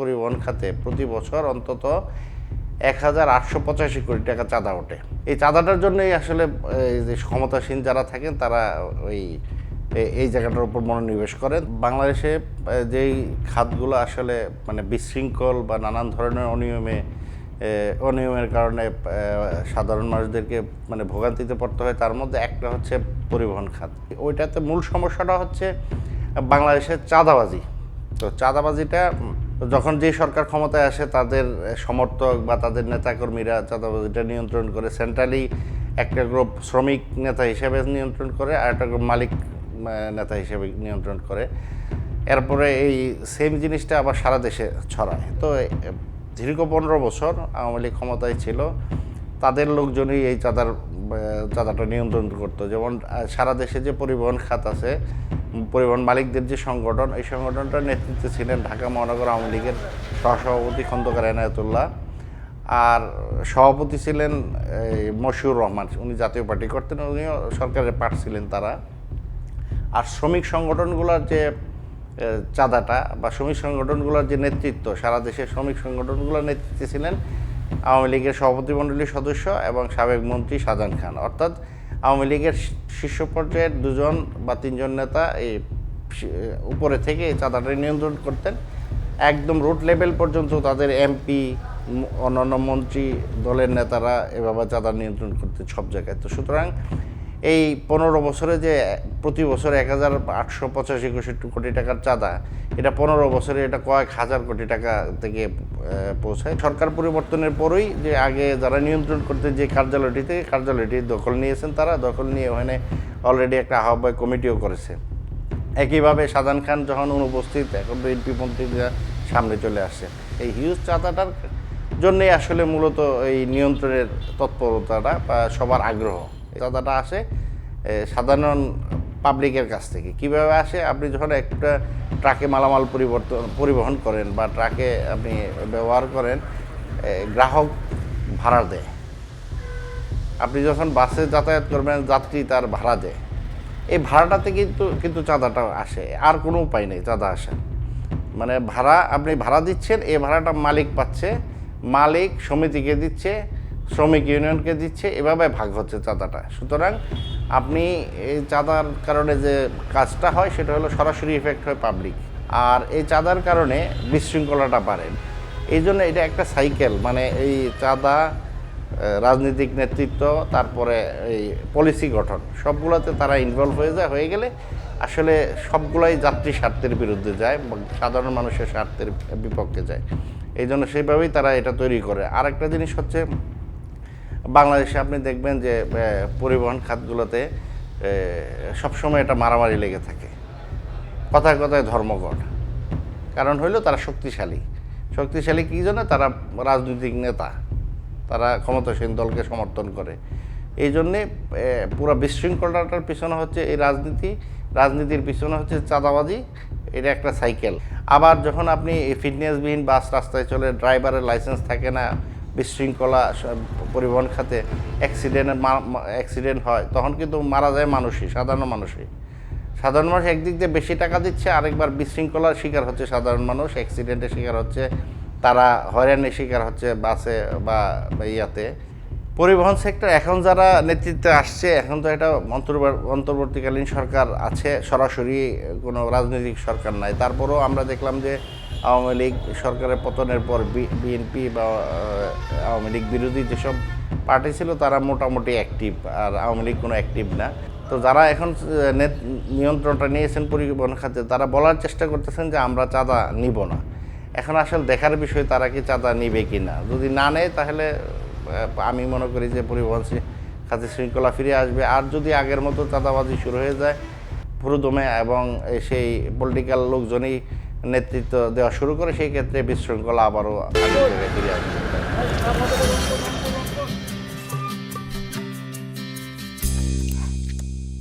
পরিবহন খাতে প্রতি বছর অন্তত এক হাজার আটশো পঁচাশি কোটি টাকা চাঁদা ওঠে। এই চাঁদাটার জন্যই আসলে যে ক্ষমতাসীন যারা থাকেন, তারা ওই এই জায়গাটার উপর মনোনিবেশ করেন। বাংলাদেশে যেই খাতগুলো আসলে মানে বিশৃঙ্খল বা নানান ধরনের অনিয়মে অনিয়মের কারণে সাধারণ মানুষদেরকে মানে ভোগান্তিতে পড়তে হয়, তার মধ্যে একটা হচ্ছে পরিবহন খাত। ওইটাতে মূল সমস্যাটা হচ্ছে বাংলাদেশের চাঁদাবাজি। তো চাঁদাবাজিটা যখন যে সরকার ক্ষমতায় আসে, তাদের সমর্থক বা তাদের নেতাকর্মীরা এটা নিয়ন্ত্রণ করে। সেন্ট্রালি একটা গ্রুপ শ্রমিক নেতা হিসেবে নিয়ন্ত্রণ করে আর একটা গ্রুপ মালিক নেতা হিসেবে নিয়ন্ত্রণ করে। এরপরে এই সেম জিনিসটা আবার সারা দেশে ছড়ায়। তো দীর্ঘ পনেরো বছর আওয়ামী লীগ ক্ষমতায় ছিল। তাদের লোকজনই এই চাঁদার চাঁদাটা নিয়ন্ত্রণ করতো। যেমন সারা দেশে যে পরিবহন খাত আছে পরিবহন মালিকদের যে সংগঠন, এই সংগঠনটার নেতৃত্বে ছিলেন ঢাকা মহানগর আওয়ামী লীগের সহসভাপতি খন্দকার এনায়তুল্লাহ আর সভাপতি ছিলেন মশিউর রহমান। উনি জাতীয় পার্টি করতেন, উনিও সরকারের পার্ট ছিলেন তারা। আর শ্রমিক সংগঠনগুলোর যে চাঁদাটা বা শ্রমিক সংগঠনগুলোর যে নেতৃত্ব, সারা দেশের শ্রমিক সংগঠনগুলোর নেতৃত্বে ছিলেন আওয়ামী লীগের সভাপতিমণ্ডলীর সদস্য এবং সাবেক মন্ত্রী শাহজাহান খান। অর্থাৎ আওয়ামী লীগের শীর্ষ পর্যায়ের দুজন বা তিনজন নেতা এই উপরে থেকে এই চাঁদাটা নিয়ন্ত্রণ করতেন। একদম রুট লেভেল পর্যন্ত তাদের এমপি অন্যান্য মন্ত্রী দলের নেতারা এভাবে চাঁদা নিয়ন্ত্রণ করতে সব জায়গায়। তো সুতরাং এই পনেরো বছরে যে প্রতি বছর এক হাজার আটশো পঁচাশি একষট্টি কোটি টাকার চাঁদা, এটা পনেরো বছরে এটা কয়েক হাজার কোটি টাকা থেকে পৌঁছায়। সরকার পরিবর্তনের পরই যে আগে যারা নিয়ন্ত্রণ করতে যে কার্যালয়টিতে, কার্যালয়টি দখল নিয়েছেন তারা, দখল নিয়ে ওখানে অলরেডি একটা আহ্বায়ক কমিটিও করেছে। একইভাবে সাদান খান যখন অনুপস্থিত, এখন বিএনপি মন্ত্রীরা সামনে চলে আসছে। এই হিউজ চাঁদাটার জন্যই আসলে মূলত এই নিয়ন্ত্রণের তৎপরতাটা বা সবার আগ্রহ। চাঁদাটা আসে সাধারণ পাবলিকের কাছ থেকে। কীভাবে আসে? আপনি যখন একটা ট্রাকে মালামাল পরিবর্তন, পরিবহন করেন বা ট্রাকে আপনি ব্যবহার করেন গ্রাহক ভাড়া দেয়। আপনি যখন বাসে যাতায়াত করবেন, যাত্রী তার ভাড়া দেয়। এই ভাড়াটাতে কিন্তু কিন্তু চাঁদাটা আসে। আর কোনো উপায় নেই, চাঁদা আসে মানে ভাড়া, আপনি ভাড়া দিচ্ছেন, এই ভাড়াটা মালিক পাচ্ছে। মালিক সমিতিকে দিচ্ছে শ্রমিক ইউনিয়নকে দিচ্ছে, এভাবে ভাগ হচ্ছে চাঁদাটা। সুতরাং আপনি এই চাঁদার কারণে যে কাজটা হয়, সেটা হলো সরাসরি ইফেক্ট হয় পাবলিক আর এই চাঁদার কারণে বিশৃঙ্খলাটা বাড়ে। এই জন্য এটা একটা সাইকেল মানে এই চাঁদা রাজনৈতিক নেতৃত্ব, তারপরে এই পলিসি গঠন, সবগুলোতে তারা ইনভলভ হয়ে যায়। হয়ে গেলে আসলে সবগুলাই যাত্রী স্বার্থের বিরুদ্ধে যায় সাধারণ মানুষের স্বার্থের বিপক্ষে যায়। এই জন্য সেইভাবেই তারা এটা তৈরি করে। আর একটা জিনিস হচ্ছে বাংলাদেশে আপনি দেখবেন যে পরিবহন খাতগুলোতে সবসময় এটা মারামারি লেগে থাকে। কথায় কথায় ধর্মঘট। কারণ হইল তারা শক্তিশালী। শক্তিশালী কী জন্য তারা রাজনৈতিক নেতা। তারা ক্ষমতাসীন দলকে সমর্থন করে। এই জন্যে পুরো বিশৃঙ্খলাটার পিছনে হচ্ছে এই রাজনীতি। রাজনীতির পিছনে হচ্ছে চাঁদাবাজি। এটা একটা সাইকেল। আবার যখন আপনি ফিটনেসবিহীন বাস রাস্তায় চলে, ড্রাইভারের লাইসেন্স থাকে না বিশৃঙ্খলা পরিবহন খাতে অ্যাক্সিডেন্টের অ্যাক্সিডেন্ট হয়, তখন কিন্তু মারা যায় মানুষই, সাধারণ মানুষই। সাধারণ মানুষ একদিক দিয়ে বেশি টাকা দিচ্ছে, আরেকবার বিশৃঙ্খলার শিকার হচ্ছে সাধারণ মানুষ অ্যাক্সিডেন্টের শিকার হচ্ছে, তারা হয়রানির শিকার হচ্ছে বাসে বা ইয়াতে। পরিবহন সেক্টর এখন যারা নেতৃত্বে আসছে, এখন তো এটা অন্তর্বর- অন্তর্বর্তীকালীন সরকার আছে, সরাসরি কোনো রাজনৈতিক সরকার নাই। তারপরেও আমরা দেখলাম যে আওয়ামী লীগ সরকারের পতনের পর বিএনপি বা আওয়ামী লীগ বিরোধী যেসব পার্টি ছিল, তারা মোটামুটি অ্যাক্টিভ আর আওয়ামী লীগ কোনো অ্যাক্টিভ না। তো যারা এখন নেত- নিয়ন্ত্রণটা নিয়েছেন পরিবহন খাতে, তারা বলার চেষ্টা করতেছেন যে আমরা চাঁদা নিব না। এখন আসলে দেখার বিষয়, তারা কি চাঁদা নিবে কি না? যদি না নেয়, তাহলে আমি মনে করি যে পরিবহন খাতে শৃঙ্খলা ফিরে আসবে। আর যদি আগের মতো চাঁদাবাজি শুরু হয়ে যায় পুরোদমে এবং সেই পলিটিক্যাল লোকজনই নেতৃত্ব দেওয়া শুরু করে সেই ক্ষেত্রে বিশৃঙ্খলা আবারও ফিরে আসবে।